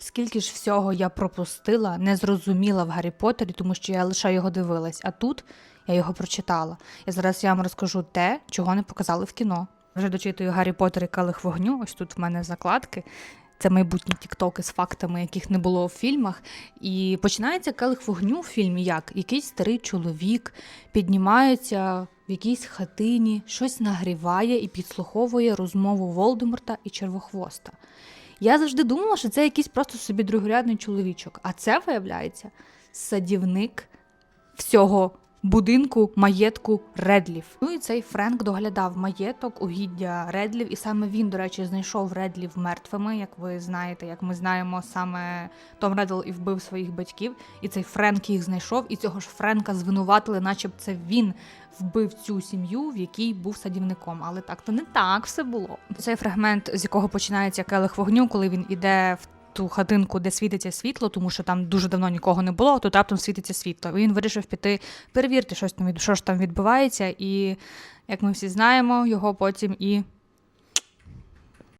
Скільки ж всього я пропустила, не зрозуміла в Гаррі Поттері, тому що я лише його дивилась, а тут я його прочитала. І зараз я вам розкажу те, чого не показали в кіно. Вже дочитую Гаррі Поттер і Келих вогню. Ось тут в мене закладки. Це майбутні тіктоки з фактами, яких не було в фільмах. І починається келих вогню в фільмі як якийсь старий чоловік піднімається в якійсь хатині, щось нагріває і підслуховує розмову Волдеморта і Червохвоста. Я завжди думала, що це якийсь просто собі другорядний чоловічок, а це виявляється садівник всього будинку маєтку Редлів. Ну і цей Френк доглядав маєток угіддя Редлів, і саме він, до речі, знайшов Редлів мертвими. Як ви знаєте, як ми знаємо, саме Том Реддл і вбив своїх батьків, і цей Френк їх знайшов, і цього ж Френка звинуватили, начеб це він вбив цю сім'ю, в якій був садівником. Але так то не так все було. Цей фрагмент, з якого починається келих вогню, коли він іде в ту хатинку, де світиться світло, тому що там дуже давно нікого не було, то раптом світиться світло. Він вирішив піти перевірити, щось там від- що ж там відбувається, і як ми всі знаємо, його потім і